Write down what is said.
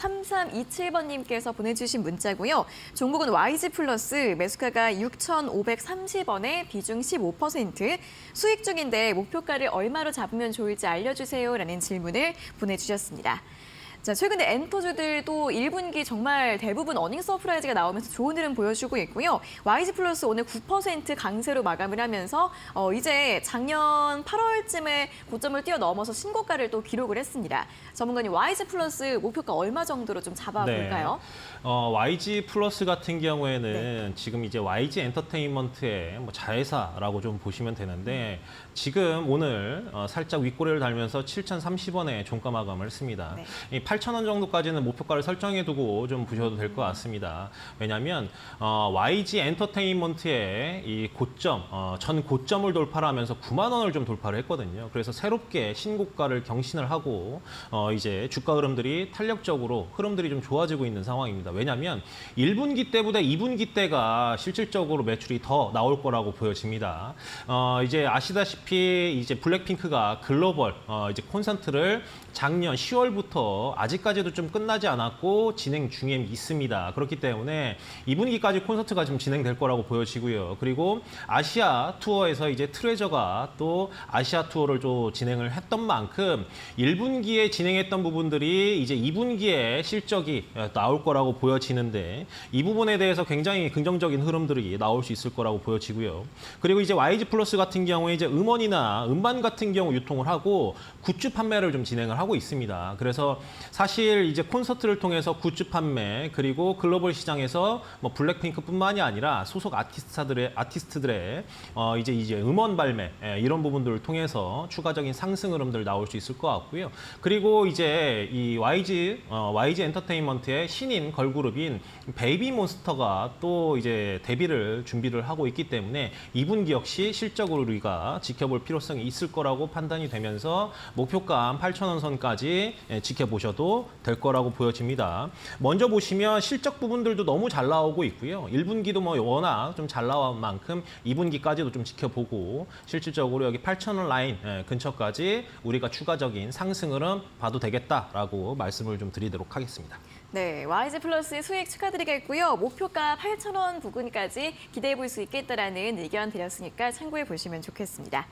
3327번님께서 보내주신 문자고요. 종목은 YG 플러스 매수가가 6,530원에 비중 15%. 수익 중인데 목표가를 얼마로 잡으면 좋을지 알려주세요라는 질문을 보내주셨습니다. 자, 최근에 엔터주들도 1분기 정말 대부분 어닝 서프라이즈가 나오면서 좋은 흐름 보여주고 있고요. YG 플러스 오늘 9% 강세로 마감을 하면서 어, 이제 작년 8월쯤에 고점을 뛰어넘어서 신고가를 또 기록을 했습니다. 전문가님 YG 플러스 목표가 얼마 정도로 좀 잡아볼까요? 어, YG 플러스 같은 경우에는 네. 지금 이제 YG 엔터테인먼트의 뭐 자회사라고 좀 보시면 되는데 지금 오늘 어, 살짝 윗꼬리를 달면서 7,030원에 종가 마감을 했습니다. 네. 이 8,000원 정도까지는 목표가를 설정해 두고 좀 보셔도 될 것 같습니다. 왜냐하면 어, YG 엔터테인먼트의 이 고점, 어, 전 고점을 돌파를 하면서 9만 원을 좀 돌파를 했거든요. 그래서 새롭게 신고가를 경신을 하고 어, 이제 주가 흐름들이 탄력적으로 흐름들이 좀 좋아지고 있는 상황입니다. 왜냐하면 1분기 때보다 2분기 때가 실질적으로 매출이 더 나올 거라고 보여집니다. 어, 이제 아시다시피 이제 블랙핑크가 글로벌 어, 이제 콘서트를 작년 10월부터 아직까지도 좀 끝나지 않았고 진행 중에 있습니다. 그렇기 때문에 2분기까지 콘서트가 좀 진행될 거라고 보여지고요. 그리고 아시아 투어에서 이제 트레저가 또 아시아 투어를 좀 진행을 했던 만큼 1분기에 진행했던 부분들이 이제 2분기에 실적이 나올 거라고 보여지는데 이 부분에 대해서 굉장히 긍정적인 흐름들이 나올 수 있을 거라고 보여지고요. 그리고 이제 YG 플러스 같은 경우에 이제 음원이나 음반 같은 경우 유통을 하고 굿즈 판매를 좀 진행을 하고 있습니다. 그래서 사실 이제 콘서트를 통해서 굿즈 판매 그리고 글로벌 시장에서 뭐 블랙핑크뿐만이 아니라 소속 아티스트들의 아티스트들의 어 이제 이제 음원 발매 예, 이런 부분들을 통해서 추가적인 상승 흐름들 나올 수 있을 것 같고요. 그리고 이제 이 YG 어, YG 엔터테인먼트의 신인 걸그룹인 베이비 몬스터가 또 이제 데뷔를 준비를 하고 있기 때문에 2분기 역시 실적으로 우리가 지켜볼 필요성이 있을 거라고 판단이 되면서 목표가 8,000원 선까지 예, 지켜보셔도 될 거라고 보여집니다. 먼저 보시면 실적 부분들도 너무 잘 나오고 있고요. 1분기도 뭐 워낙 좀 잘 나온 만큼 2분기까지도 좀 지켜보고 실질적으로 여기 8,000원 라인 예, 근처까지 우리가 추가적인 상승 흐름 봐도 되겠다라고 말씀을 좀 드리도록 하겠습니다. 네, YG 플러스 수익 축하드리겠고요. 목표가 8,000원 부근까지 기대해 볼 수 있겠다라는 의견 드렸으니까 참고해 보시면 좋겠습니다.